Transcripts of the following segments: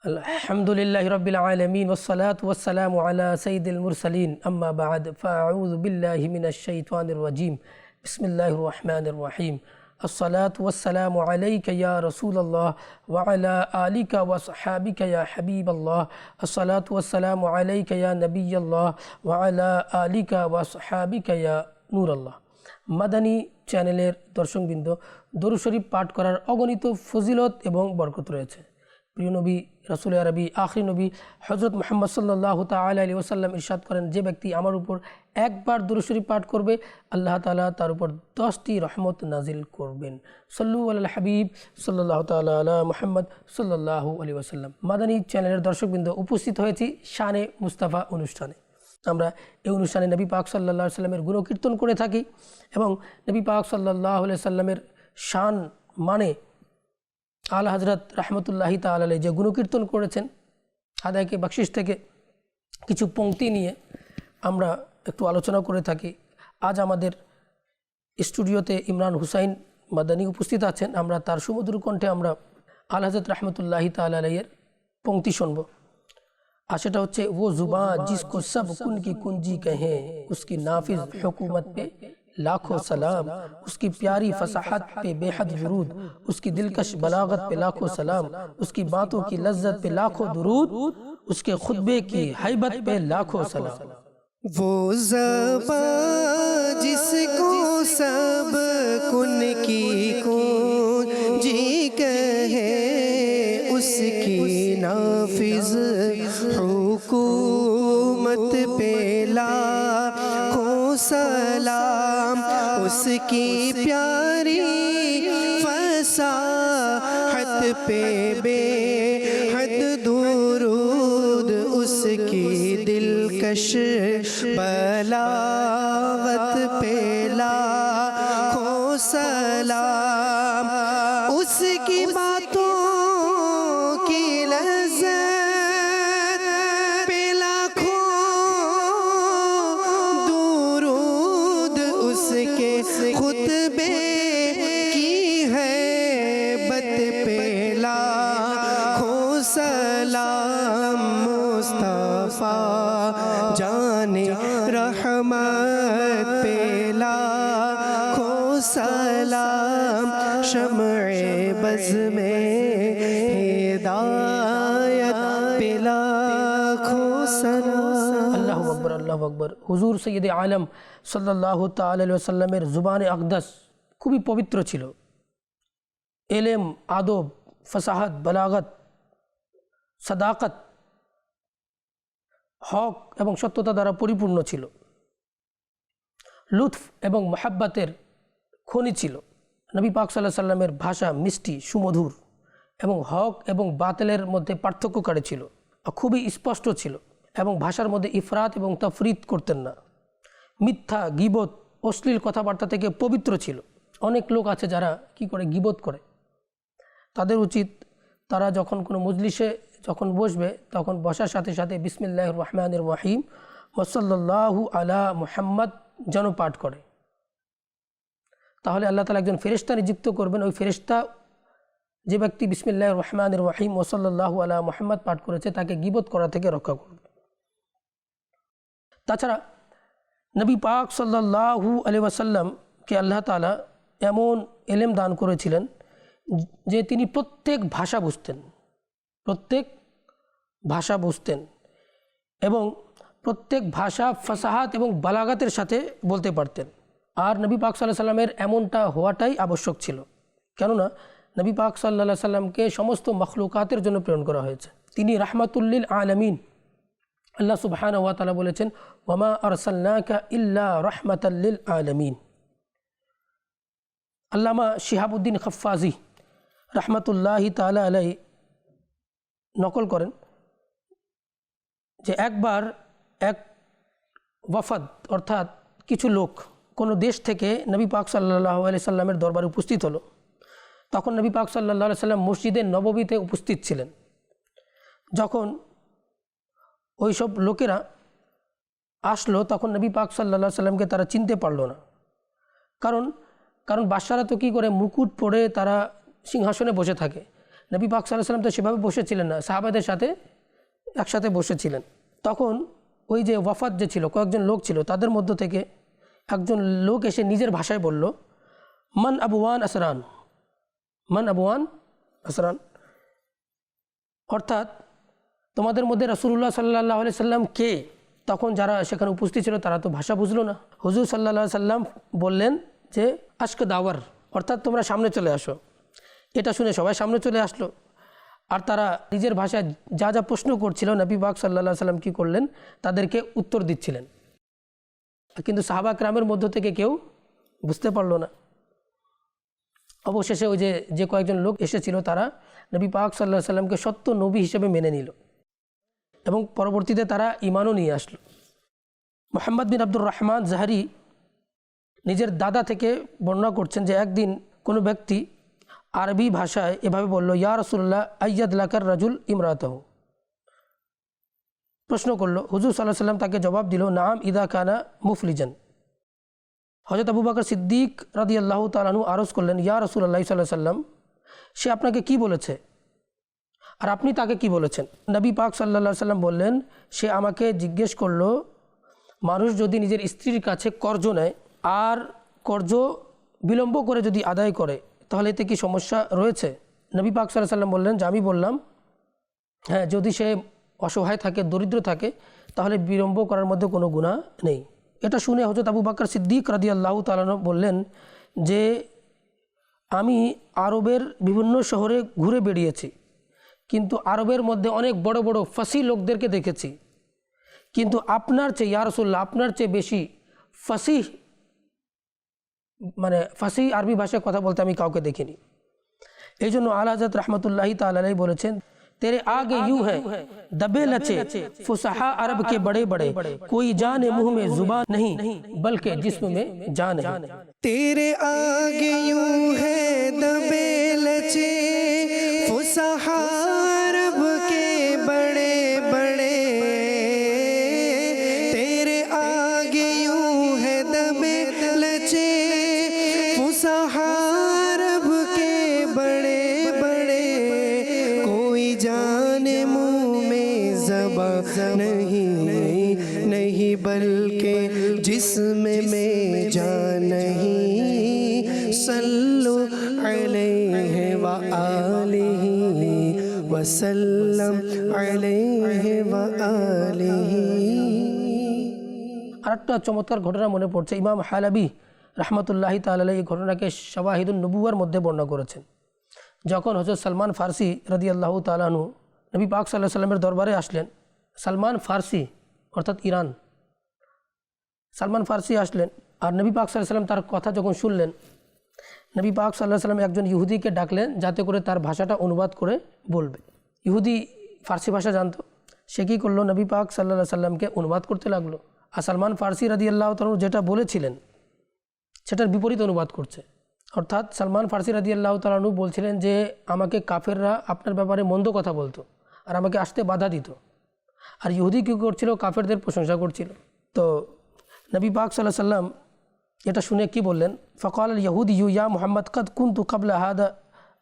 الحمد لله رب العالمين والصلاة والسلام على سيد المرسلين أما بعد فأعوذ بالله من الشيطان الرجيم بسم الله الرحمن الرحيم الصلاة والسلام عليك يا رسول الله وعلى آلك وصحابك يا حبيب الله الصلاة والسلام عليك يا نبي الله وعلى آلك وصحابك يا نور الله মাদানী চ্যানেলের দর্শকবৃন্দ দরু শরীফ পাঠ করার অগণিত ফজিলত এবং বরকত রয়েছে প্রিয় নবী রাসুল আরবি আখরি নবী হজরত মোহাম্মদ সাল্লাহ তাল আলী ওসাল্লাম ইরশাদ করেন, যে ব্যক্তি আমার উপর একবার দুরুশরী পাঠ করবে, আল্লাহ তালা তার উপর দশটি রহমত নাজিল করবেন। সল্লু আল হাবিব সাল্লাহ তালা আলা মোহাম্মদ সাল্লাহ আলী ওসাল্লাম মাদানী চ্যানেলের দর্শকবৃন্দ উপস্থিত হয়েছি শানে মুস্তাফা অনুষ্ঠানে। আমরা এই অনুষ্ঠানে নবী পাক সাল্লাহ সাল্লামের গুণকীর্তন করে থাকি এবং নবী পাক সাল্লাহ সাল্লামের শান মানে আল হজরত রহমতুল্লাহি তালাই যে গুণকীর্তন করেছেন, আদায়কে বাকশিস থেকে কিছু পংক্তি নিয়ে আমরা একটু আলোচনা করে থাকি। আজ আমাদের স্টুডিওতে ইমরান হুসাইন মাদানী উপস্থিত আছেন। আমরা তার সুমধুর কণ্ঠে আমরা আল হজরত রহমতুল্লাহি তালাইয়ের পংক্তি শুনব। আর সেটা হচ্ছে, ও জুবান, জিসকো সব কুন কি কুঞ্জি কহে উসকি নাফিজ لاکھوں سلام، اس کی پیاری فصاحت پہ بے حد درود اس کی دلکش بلاغت پہ لاکھوں سلام، اس کی باتوں کی لذت پہ لاکھوں درود، اس کے خطبے کی حیبت پہ لاکھوں سلام۔ وہ زبا جس کو سب کن کی کو کی پیاری فساحت پہ بے حد درود اس کی دلکش بلاوت پہ لا سلام আল্লাহ আকবর আল্লাহ আকবর। হুজুর সৈয়দ আলম সাল্লাহ তাল্লামের জুবান আকদাস খুবই পবিত্র ছিল। এলেম, আদব, ফসাহাত, বলাগত, সাদাকত, হক এবং সত্যতা দ্বারা পরিপূর্ণ ছিল। লুৎফ এবং মহাব্বাতের খনি ছিল। নবী পাক সাল্লাহ সাল্লামের ভাষা মিষ্টি, সুমধুর এবং হক এবং বাতেলের মধ্যে পার্থক্যকারী ছিল। খুবই স্পষ্ট ছিল। এবং ভাষার মধ্যে ইফরাত এবং তফরিত করতেন না। মিথ্যা, গিবত, অশ্লীল কথাবার্তা থেকে পবিত্র ছিল। অনেক লোক আছে যারা কি করে? গিবত করে। তাদের উচিত তারা যখন কোনো মজলিসে যখন বসবে, তখন বসার সাথে সাথে বিসমিল্লাহ রহমানুর রহিম ওসল্লাহু আলা মুহাম্মদ যেন পাঠ করে। তাহলে আল্লাহ তালা একজন ফেরিস্তা নিযুক্ত করবেন। ওই ফেরিস্তা যে ব্যক্তি বিসমিল্লাহ রহমান রহিম ওসল্লাহু আলা মোহাম্মদ পাঠ করেছে, তাকে গিবত করা থেকে রক্ষা করবে। তাছাড়া নবী পাক সাল্লাহু আলি ওয়াসাল্লামকে আল্লাহ তালা এমন এলেম দান করেছিলেন যে তিনি প্রত্যেক ভাষা বুঝতেন, প্রত্যেক ভাষা বুঝতেন এবং প্রত্যেক ভাষা ফসাহাত এবং বালাগাতের সাথে বলতে পারতেন। আর নবী পাক সাল্লাহ সাল্লামের এমনটা হওয়াটাই আবশ্যক ছিল। কেননা নবী পাক সাল্লাহ সাল্লামকে সমস্ত মখলুকাতের জন্য প্রেরণ করা হয়েছে। তিনি রাহমাতুল্লিল আলমিন আল্লাহ সুবহান ওয়া তালা বলেছেন ওমা আরসাল্লাকা ইল্লা রহমাতাল্লিল আলমিন। আল্লামা শিহাবুদ্দিন খফাজি রহমতুল্লাহি তালা আলাই নকল করেন যে একবার এক ওয়াফাদ, অর্থাৎ কিছু লোক কোনো দেশ থেকে নবী পাক সাল্লাহ আলি সাল্লামের দরবারে উপস্থিত হলো। তখন নবী পাক সাল্লাহ সাল্লাম মসজিদের নববীতে উপস্থিত ছিলেন। যখন ওই সব লোকেরা আসলো তখন নবী পাক সাল্লা সাল্লামকে তারা চিনতে পারল না। কারণ কারণ বাদশারা তো কী করে মুকুট পরে তারা সিংহাসনে বসে থাকে। নবী পাক সাল্লাহ সাল্লাম তো সেভাবে বসেছিলেন না, সাহাবাদের সাথে একসাথে বসেছিলেন। তখন ওই যে ওয়াফাত যে ছিল, কয়েকজন লোক ছিল, তাদের মধ্য থেকে একজন লোক এসে নিজের ভাষায় বলল, মান আবুয়ান আসরান। মান আবুয়ান আসরান। অর্থাৎ তোমাদের মধ্যে রসুল্লাহ সাল্লাহ আলি সাল্লাম কে? তখন যারা সেখানে উপস্থিত ছিল, তারা তো ভাষা বুঝলো না। হুজুর সাল্লাহ সাল্লাম বললেন যে আজক দাওয়ার, অর্থাৎ তোমরা সামনে চলে আসো। এটা শুনে সবাই সামনে চলে আসলো। আর তারা নিজের ভাষায় যা যা প্রশ্ন করছিল, নবী বাগ সাল্লাহ সাল্লাম কী করলেন, তাদেরকে উত্তর দিচ্ছিলেন। কিন্তু সাহাবা ক্রামের মধ্য থেকে কেউ বুঝতে পারল না। অবশেষে ওই যে যে কয়েকজন লোক এসেছিল, তারা নবী পাক সাল্লাহ সাল্লামকে সত্য নবী হিসেবে মেনে নিল। এবং পরবর্তীতে তারা ইমানও নিয়ে আসলো। মোহাম্মদ বিন আব্দুর রহমান জাহারি নিজের দাদা থেকে বর্ণনা করছেন যে একদিন কোনো ব্যক্তি আরবি ভাষায় এভাবে বলল, ইয়া রসুল্লাহ আയ്য়াদ লাকার রাজুল ইমরাতহ? প্রশ্ন করল, হুজুর সাল্লাহ সাল্লাম তাকে জবাব দিল, নাম ইদা খানা মুফলিজান। হজরত আবু বাকর সিদ্দিক রাদি আল্লাহ তালাহু আরজ করলেন, ইয়া রসুল আল্লাহ সাল্লাহ সাল্লাম সে আপনাকে কি বলেছে? আর আপনি তাকে কি বলেছেন? নবী পাক সাল্লা সাল্লাম বললেন, সে আমাকে জিজ্ঞেস করল, মানুষ যদি নিজের স্ত্রীর কাছে কর্জ নেয় আর কর্জ বিলম্ব করে যদি আদায় করে, তাহলে এতে কি সমস্যা রয়েছে? নবী পাক সাল্লাহ সাল্লাম বললেন, যে আমি বললাম হ্যাঁ যদি সে অসহায় থাকে, দরিদ্র থাকে, তাহলে বিলম্ব করার মধ্যে কোনো গুণা নেই। এটা শুনে হজরত আবু বাকর সিদ্দিক রাদি আল্লাহ তালানো বললেন যে, আমি আরবের বিভিন্ন শহরে ঘুরে বেরিয়েছি কিন্তু আরবের মধ্যে অনেক বড় বড় ফাঁসি লোকদেরকে দেখেছি কিন্তু আপনার চেয়ে ইয়ারসুল্লাহ আপনার চেয়ে বেশি ফাঁসি মানে ফাঁসি আরবি ভাষায় কথা বলতে আমি কাউকে দেখিনি এই জন্য আল হজরত রহমতুল্লাহ তালাই বলেছেন तेरे आगे यूं है दबे लचे फुसहा अरब के बड़े बड़े कोई जाने मुंह में जुबान नहीं बल्कि जिस्म में जान है तेरे आगे यूं है दबे लचे फुसहा मुंह में जबा नहीं नहीं बल्कि जिस्म में जान नहीं सल्लु अलैहि व आलिहि वसल्लम अलैहि व आलिहि আরেকটা চমৎকার ঘটনা মনে পড়ছে ইমাম হালাবি রহমতুল্লাহি তাল্লাহ এই ঘটনাকে শাবাহিদুল নবুয়ার মধ্যে বর্ণনা করেছেন যখন হজরত সালমান ফার্সি রদি আল্লাহ তালাহু নবী পাক সাল্লাহ সাল্লামের দরবারে আসলেন। সালমান ফার্সি, অর্থাৎ ইরান। সালমান ফার্সি আসলেন আর নবী পাক সাল্লাহ সাল্লাম তার কথা যখন শুনলেন, নবী পাক সাল্লাহ সাল্লাম একজন ইহুদিকে ডাকলেন যাতে করে তার ভাষাটা অনুবাদ করে বলবে। ইহুদি ফার্সি ভাষা জানত, সে কী করল? নবী পাক সাল্লাহ সাল্লামকে অনুবাদ করতে লাগল। আর সালমান ফার্সি রাদি আল্লাহ তালু যেটা বলেছিলেন, সেটার বিপরীত অনুবাদ করছে। অর্থাৎ সালমান ফার্সি রাদি আল্লাহ তালু বলছিলেন যে, আমাকে কাফেররা আপনার ব্যাপারে মন্দ কথা বলতো। আর আমাকে আসতে বাধা দিত। আর ইহুদি কী করছিল? কাফেরদের প্রশংসা করছিল। তো নবী পাক সাল্লাহ সাল্লাম এটা শুনে কি বললেন? ফকাল ইহুদি ইউ ইয়া মোহাম্মদ, কদ কুন্তু কাবলা হাদা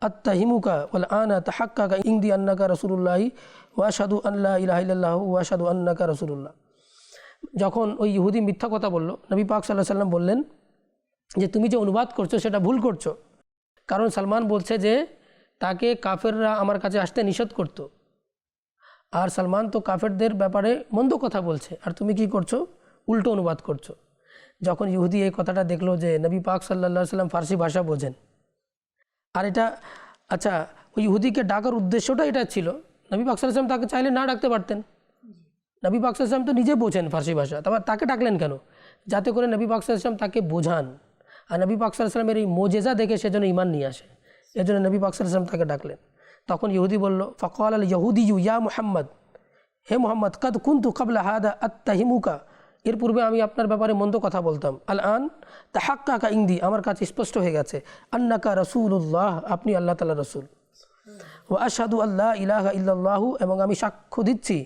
আত্তাহিমুকা ওয়াল আনা তাহাক্কাকা ইংদি আন্নাকা রসুল্লাহি ওয়াশাদু আল্লাহ ইলাহ ওয়াশাদু আন্নাকা রসুল্লাহ যখন ওই ইহুদি মিথ্যা কথা বলল, নবী পাক সাল্লাহ সাল্লাম বললেন যে, তুমি যে অনুবাদ করছ, সেটা ভুল করছ। কারণ সালমান বলছে যে, তাকে কাফেররা আমার কাছে আসতে নিষেধ করতো। আর সালমান তো কাফেরদের ব্যাপারে মন্দ কথা বলছে। আর তুমি কি করছ? উল্টো অনুবাদ করছ। যখন ইহুদি এই কথাটা দেখল যে নবী পাক সাল্লা সাল্লাম ফার্সি ভাষা বোঝেন। আর এটা আচ্ছা ওই ইহুদিকে ডাকার উদ্দেশ্যটা এটা ছিল। নবী পাক সাল্লাম তাকে চাইলে না ডাকতে পারতেন। নবী পাক সাল্লাম তো নিজে বোঝেন ফার্সি ভাষা। তারপর তাকে ডাকলেন কেন? যাতে করে নবী পাক সাল্লাম তাকে বোঝান। আর নবী পাক সাল্লামের এই মোজেজা দেখে সেজন্য ইমান নিয়ে আসে। এজন্য নবী পাক সাল্লাম তাকে ডাকলেন। তখন ইহুদি বলল ফকল আল ইহুদি ইউ ইয়া মোহাম্মদ, হে মোহাম্মদ, কদ কুন্তু কাবলা হাদা আত্তাহিমুকা? এর পূর্বে আমি আপনার ব্যাপারে মন্দ কথা বলতাম। আল আন তাহাক্কা ইংদি আমার কাছে স্পষ্ট হয়ে গেছে, আন্নাকা রসুল্লাহ আপনি আল্লাহ তালা রসুল। ও আশাদু আল্লাহ ইলাহা ইল্লাল্লাহু এবং আমি সাক্ষ্য দিচ্ছি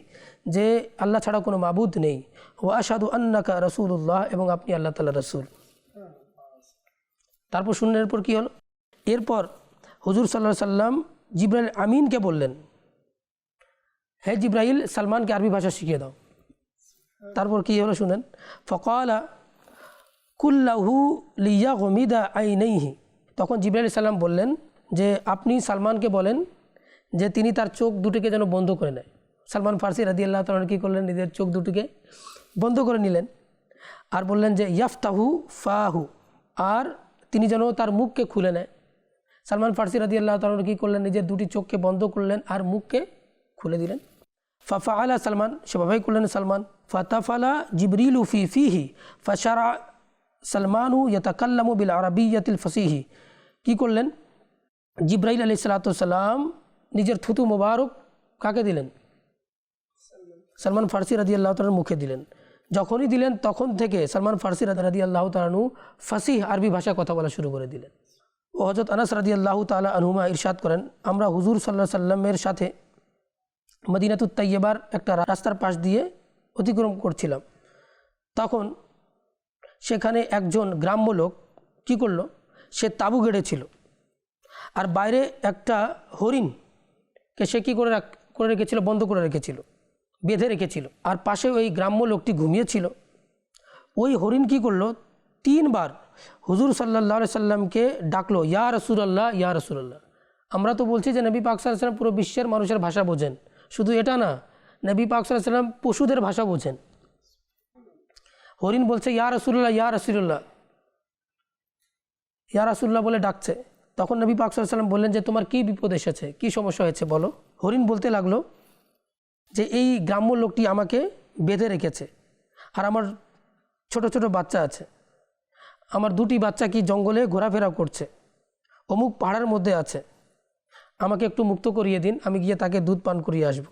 যে আল্লাহ ছাড়া কোনো মাবুদ নেই। ও আশাদু আন্নাকা রসুল্লাহ এবং আপনি আল্লাহ তালা রসুল। তারপর শূন্যের পর কী হলো? এরপর হুজুর সাল্লাহ সাল্লাম জিব্রাইল আমিনকে বললেন, হে জিব্রাইল, সালমানকে আরবি ভাষা শিখিয়ে দাও। তারপর কি হলো শুনেন? ফকালা কুল্লাহু লিয়া গমিদা আইনেইহি। তখন জিব্রাইল সাল্লাম বললেন যে, আপনি সালমানকে বলেন যে, তিনি তার চোখ দুটিকে যেন বন্ধ করে নেয়। সালমান ফার্সি রাদি আল্লাহ তালন কী করলেন? নিজের চোখ দুটিকে বন্ধ করে নিলেন আর বললেন যে, ইয়াফতাহু ফাহু। আর তিনি যেন তার মুখকে খুলে নেয়। সালমান ফার্সি রাদি আল্লাহ তালন কী করলেন? নিজের দুটি চোখকে বন্ধ করলেন আর মুখকে খুলে দিলেন। ফাফা আলা সালমান, সেভাবেই করলেন সালমান। ফাতাফালা জিবরিল ফি ফিহি ফাশারা সালমানু ইয়াতাকাল্লামু বিল আরবিয়াতিল ফসিহি। কী করলেন? জিব্রাইল আলি সালাতাম নিজের থুতু মোবারক কাকে দিলেন? সালমান ফার্সি রাজি আল্লাহ তালার মুখে দিলেন। যখনই দিলেন, তখন থেকে সালমান ফার্সি রাজি আল্লাহ তালানু ফাসিহ আরবি ভাষায় কথা বলা শুরু করে দিলেন। ও হজরত আনাস রাজি আল্লাহ তালা আনহুমা ইরশাদ করেন, আমরা হুজুর সাল্লাহ সাল্লামের সাথে মদিনাতুত তাইয়েবার একটা রাস্তার পাশ দিয়ে অতিক্রম করছিলাম। তখন সেখানে একজন গ্রাম্য লোক কী করল? সে তাবু গেড়েছিল। আর বাইরে একটা হরিণকে সে কী করে করে রেখেছিল, বন্ধ করে রেখেছিল, বেঁধে রেখেছিল। আর পাশে ওই গ্রাম্য লোকটি ঘুমিয়েছিল। ওই হরিণ কী করল? তিনবার হুজুর সাল্লাহ সাল্লামকে ডাকলো, ইয়া রসুলাল্লাহ ইয়া রসুলাল্লাহ। আমরা তো বলছি যে নবী পাক সাল্লাম পুরো বিশ্বের মানুষের ভাষা বোঝেন। শুধু এটা না, নবী পাক সাল্লাম পশুদের ভাষা বোঝেন। হরিণ বলছে, ইয়া রসুল্লাহ ইয়া রসুল্লাহ ইয়া রাসুল্লাহ বলে ডাকছে। তখন নবী পাক সাল্লাম বললেন, যে তোমার কি বিপদ এসেছে? কি সমস্যা হয়েছে বলো? হরিণ বলতে লাগল যে, এই গ্রাম্য লোকটি আমাকে বেঁধে রেখেছে। আর আমার ছোট ছোট বাচ্চা আছে। আমার দুটি বাচ্চা কি জঙ্গলে ঘোরাফেরা করছে? অমুক পাড়ার মধ্যে আছে। আমাকে একটু মুক্ত করিয়ে দিন, আমি গিয়ে তাকে দুধ পান করিয়ে আসব।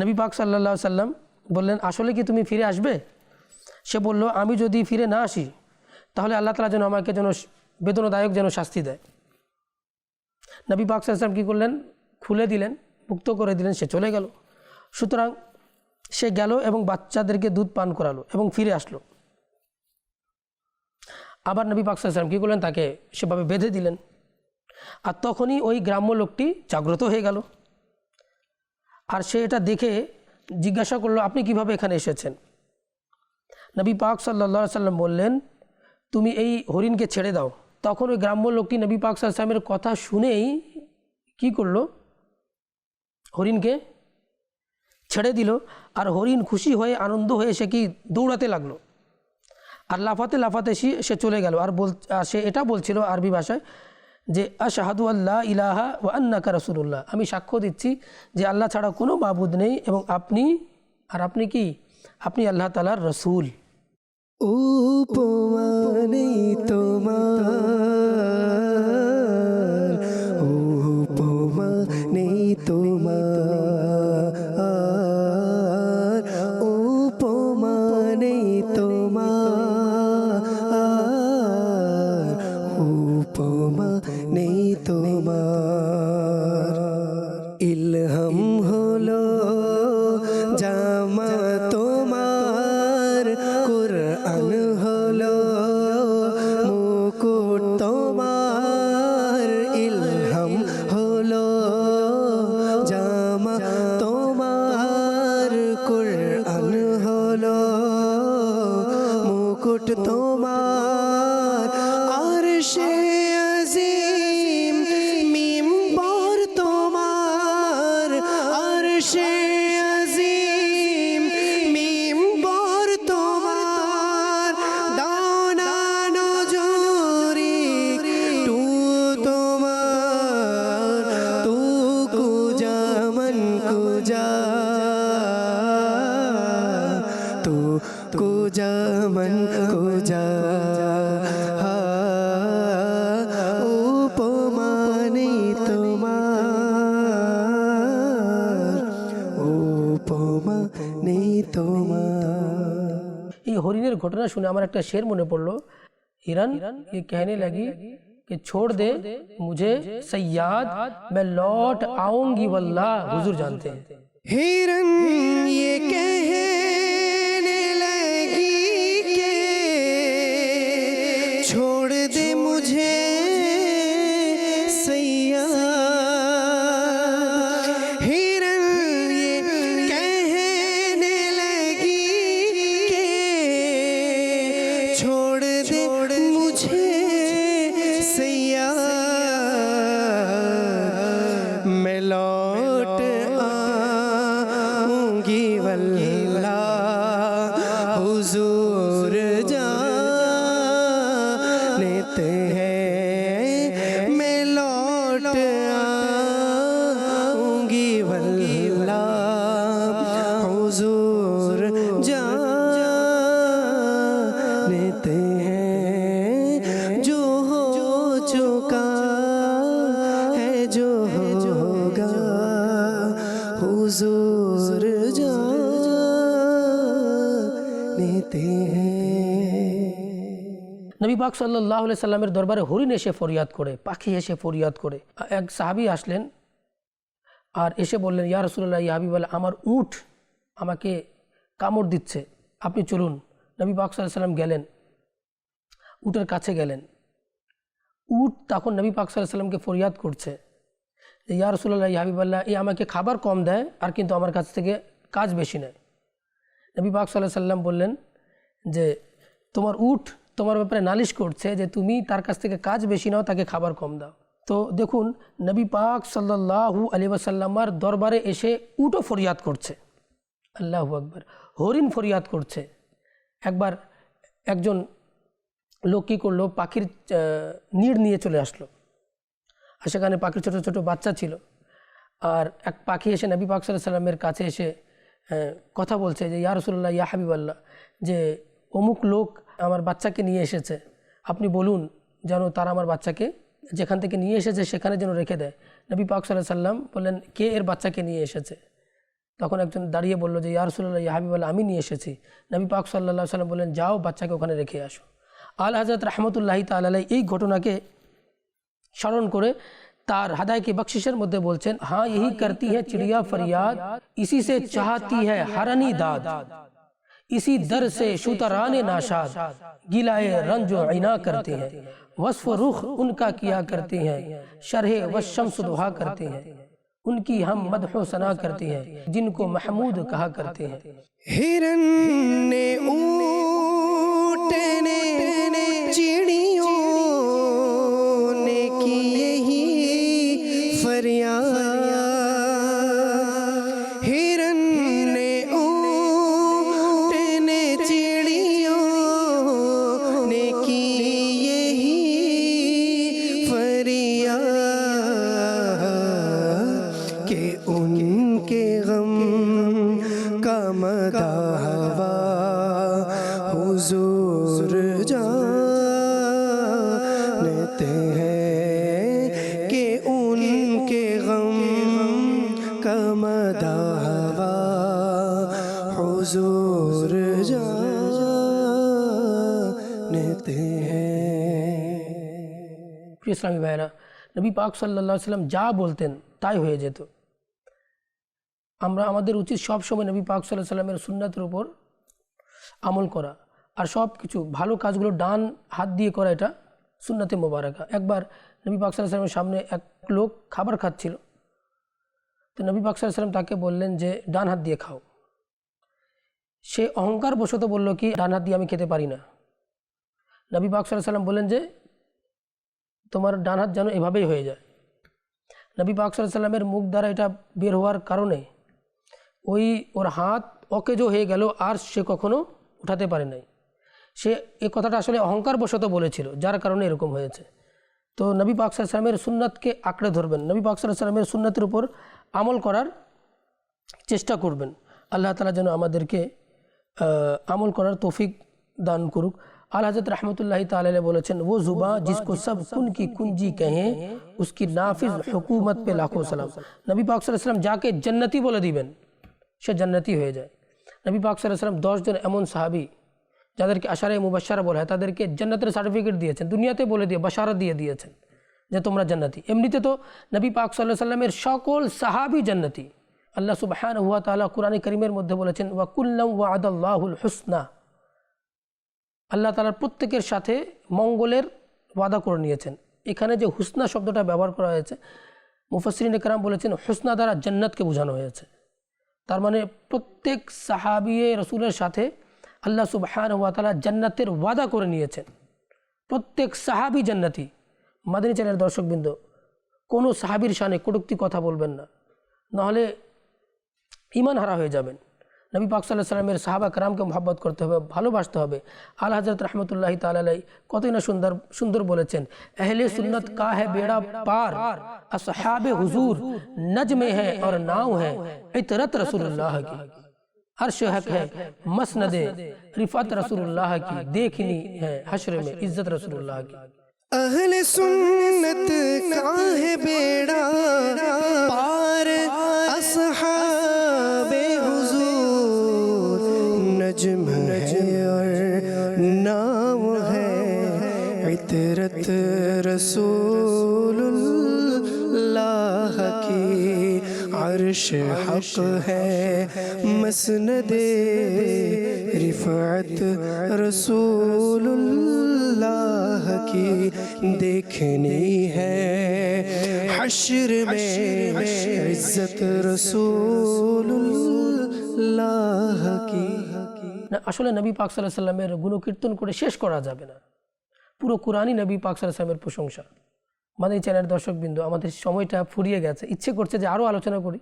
নবী পাক সাল্লা সাল্লাম বললেন, আসলে কি তুমি ফিরে আসবে? সে বলল, আমি যদি ফিরে না আসি, তাহলে আল্লাহ তালা যেন আমাকে যেন বেদনাদায়ক যেন শাস্তি দেয়। নবী পাক সাল্লাম কী করলেন? খুলে দিলেন, মুক্ত করে দিলেন, সে চলে গেল। সুতরাং সে গেল এবং বাচ্চাদেরকে দুধ পান করালো এবং ফিরে আসলো। আবার নবী পাক সাল্লাম কী করলেন? তাকে সেভাবে বেঁধে দিলেন। আর তখনই ওই গ্রাম্য লোকটি জাগ্রত হয়ে গেল। আর সে এটা দেখে জিজ্ঞাসা করল, আপনি কীভাবে এখানে এসেছেন? নবী পাক সাল্লা সাল্লাম বললেন, তুমি এই হরিণকে ছেড়ে দাও। তখন ওই গ্রাম্য লোকটি নবী পাক সাল্লামের কথা শুনেই কি করল? হরিণকে ছেড়ে দিল। আর হরিণ খুশি হয়ে, আনন্দ হয়ে সে কি দৌড়াতে লাগল? আর লাফাতে লাফাতে সে চলে গেল। আর বল সে এটা বলছিল আরবি ভাষায় যে, আশাহাদু আল্লাহ ইলাহা ও আন্নাকা রসুল্লাহ আমি সাক্ষ্য দিচ্ছি যে, আল্লাহ ছাড়া কোনো মাবুদ নেই এবং আপনি, আর আপনি কি? আপনি আল্লাহ তালার রসুল। উপমানে তোমার کو جا من کو جا উপমানি তোমার উপমা নেই তোমার এই হরিণের ঘটনা শুনে ہرن یہ کہنے لگی کہ چھوڑ دے مجھے سیاد میں لوٹ آؤں گی واللہ حضور جانتے ہیں ہرن یہ हुजूर जानते हैं নবী পাক সাল্লাহ সাল্লামের দরবারে হরিণ এসে ফরিয়াদ করে পাখি এসে ফরিয়াদ করে এক সাহাবি আসলেন আর এসে বললেন ইয়া রসুল্লাহ ইয়া হাবিবাল্লাহ আমার উট আমাকে কামড় দিচ্ছে আপনি চলুন নবী পাক সাল্লাহ সাল্লাম গেলেন উটের কাছে গেলেন উট তখন নবী পাক সাল্লাহ সাল্লামকে ফরিয়াদ করছে যে ইয়া রসুল্লাহ হাবিবাল্লাহ, এই আমাকে খাবার কম দেয়, আর কিন্তু আমার কাছ থেকে কাজ বেশি নেয়। নবী পাক সাল্লাহ সাল্লাম বললেন যে, তোমার উট তোমার ব্যাপারে নালিশ করছে যে, তুমি তার কাছ থেকে কাজ বেশি নাও, তাকে খাবার কম দাও। তো দেখুন, নবী পাক সাল্লাহু আলী ওয়াসাল্লামার দরবারে এসে উটও ফরিয়াদ করছে। আল্লাহু আকবর। হরিণ ফরিয়াদ করছে। একবার একজন লোক কী করল? পাখির নিড় নিয়ে চলে আসলো। আর সেখানে পাখির ছোট ছোট বাচ্চা ছিল। আর এক পাখি এসে নবী পাক সাল্লামের কাছে এসে আহ, কথা বলছে যে ইয়া রসুল্লাহ ইয়া হাবিবাল্লাহ যে অমুক লোক আমার বাচ্চাকে নিয়ে এসেছে। আপনি বলুন যেন তারা আমার বাচ্চাকে যেখান থেকে নিয়ে এসেছে সেখানে যেন রেখে দেয়। নবী পাক সাল্লাহ সাল্লাম বললেন কে এর বাচ্চাকে নিয়ে এসেছে? তখন একজন দাঁড়িয়ে বলল যে ইয়া রসুল্লাহ ইয়া হাবিবাল্লাহ আমি নিয়ে এসেছি। নবী পাক সাল্লাহ সাল্লাম বললেন যাও বাচ্চাকে ওখানে রেখে আসো। আল হাজরত রহমতুল্লাহি তালাই এই ঘটনাকে স্মরণ کرے، تار ہدایت کے بخششر مدے بولچن ہاں یہی کرتی ہے چڑیا فریاد، اسی سے چاہتی ہے ہرنی داد۔ اسی در سے شوتران ناشاد، گلائے رنج و عنا کرتے ہیں۔ وصف و رخ ان کا کیا کرتے ہیں، شرح و شمس دعا کرتے ہیں۔ ان کی ہم مدح و سنا کرتے ہیں، جن کو محمود کہا کرتے ہیں۔ ہرن نے ইসলামী ভাইরা নবী পাক সাল্লাহ সাল্লাম যা বলতেন তাই হয়ে যেত। আমরা আমাদের উচিত সব সময় নবী পাক সাল্লাহ সাল্লামের সুন্নাতের উপর আমল করা আর সব কিছু ভালো কাজগুলো ডান হাত দিয়ে করা এটা সুন্নাতে মোবারকা। একবার নবী পাক সাল্লাহ সাল্লামের সামনে এক লোক খাবার খাচ্ছিল। তো নবী পাক সাল্লাহ সাল্লাম তাকে বললেন যে, ডান হাত দিয়ে খাও। সে অহংকার বশত বলল কি, ডান হাত দিয়ে আমি খেতে পারি না। নবী পাক সাল্লাহ সাল্লাম বললেন যে তোমার ডান হাত যেন এভাবেই হয়ে যায়। নবী পাক সাল্লামের মুখ দ্বারা এটা বের হওয়ার কারণে ওই ওর হাত অকেজো হয়ে গেল আর সে কখনো উঠাতে পারে নাই। সে এই কথাটা আসলে অহংকার বশত বলেছিল, যার কারণে এরকম হয়েছে। তো নবী পাক সাল্লামের সুন্নাতকে আঁকড়ে ধরবেন, নবী পাক সাল্লামের সুন্নাতের উপর আমল করার চেষ্টা করবেন। আল্লাহ তালা যেন আমাদেরকে আমল করার তৌফিক দান করুক। আল হজরত রহমতুল্লাহ তাল বলেছেন, ও জুবা জিসকো সব কুন কি কুঞ্জি কহে উসকি নাফিজ হুকুমত পে লাখো সালাম। নবী পাক সাল্লাম যাকে জান্নাতি বলে দিবেন, সে জান্নাতি হয়ে যায়। নবী পাক সাল্লাম দশজন এমন সাহাবি, যাদেরকে আশারে মুবাসারা বলা হয়, তাদেরকে জন্নতের সার্টিফিকেট দিয়েছেন, দুনিয়াতে বলে দিয়ে বাসারা দিয়ে দিয়েছেন যে তোমরা জান্নাতি। এমনিতে তো নবী পাক সাল্লাহ সাল্লামের সকল সাহাবি জন্নতি। আল্লাহ সুবাহান হুয়া তালা কোরআন করিমের মধ্যে বলেছেন ওয়াকুল্লাম ওয়াদ আল্লাহুল হুসনা। আল্লাহ তালার প্রত্যেকের সাথে মঙ্গলের ওয়াদা করে নিয়েছেন। এখানে যে হুসনা শব্দটা ব্যবহার করা হয়েছে মুফাসরিন একরাম বলেছেন, হুসনা দ্বারা জান্নাতকে বোঝানো হয়েছে। তার মানে প্রত্যেক সাহাবিয়ে রসুলের সাথে আল্লাহ সুবহান ওয়া তালা জান্নাতের ওয়াদা করে নিয়েছেন। প্রত্যেক সাহাবি জান্নাতি। মাদিনী চ্যানেলের দর্শকবৃন্দ, কোনো সাহাবির শানে কটুক্তি কথা বলবেন না। নাহলে ইমান হারা হয়ে যাবেন। نبی پاک صلی اللہ علیہ وسلم میرے নবী পাক সাল্লাহ সাল্লামের সাহাবা কারামকে মহাব্বত করতে হবে ভালোবাসতে হবে আল হাজরত রহমতুল্লাহ তালাই কতই না شندر بولے বলেছেন اہل سنت کا ہے بیڑا پار، اصحاب حضور نجمے ہیں اور ناؤ ہیں عطرت رسول اللہ کی۔ عرش حق ہے، مسند رفعت رسول اللہ کی، دیکھنی ہے حشر میں عزت رسول اللہ کی۔ اہل سنت کا ہے بیڑا پار، اصحاب نجم ہے اور نام ہے عطرت رسول اللہ کی عرش حق ہے مسند رفعت رسول اللہ کی دیکھنی ہے حشر میں عزت رسول اللہ کی আসলে নবী পাক সাল্লাহ সাল্লামের গুণকীর্তন করে শেষ করা যাবে না। পুরো কোরআনই নবী পাক সাল্লাহ সাল্লামের প্রশংসা। আমাদের এই চ্যানেলের দর্শকবৃন্দ, আমাদের সময়টা ফুরিয়ে গেছে। ইচ্ছে করছে যে আরও আলোচনা করি,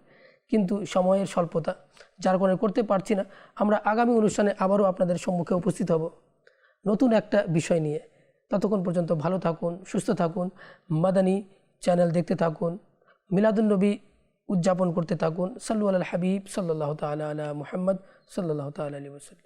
কিন্তু সময়ের স্বল্পতা, যার কারণে করতে পারছি না। আমরা আগামী অনুষ্ঠানে আবারও আপনাদের সম্মুখে উপস্থিত হব। নতুন একটা বিষয় নিয়ে। ততক্ষণ পর্যন্ত ভালো থাকুন, সুস্থ থাকুন, মাদানী চ্যানেল দেখতে থাকুন মিলাদুলনবী উদযাপন করতে থাকুন। সাল্লু আল হাবিব সাল্লাহ তালা আলা মুহাম্মদ সাল্লাহ তালা আলী ওসাল্লাম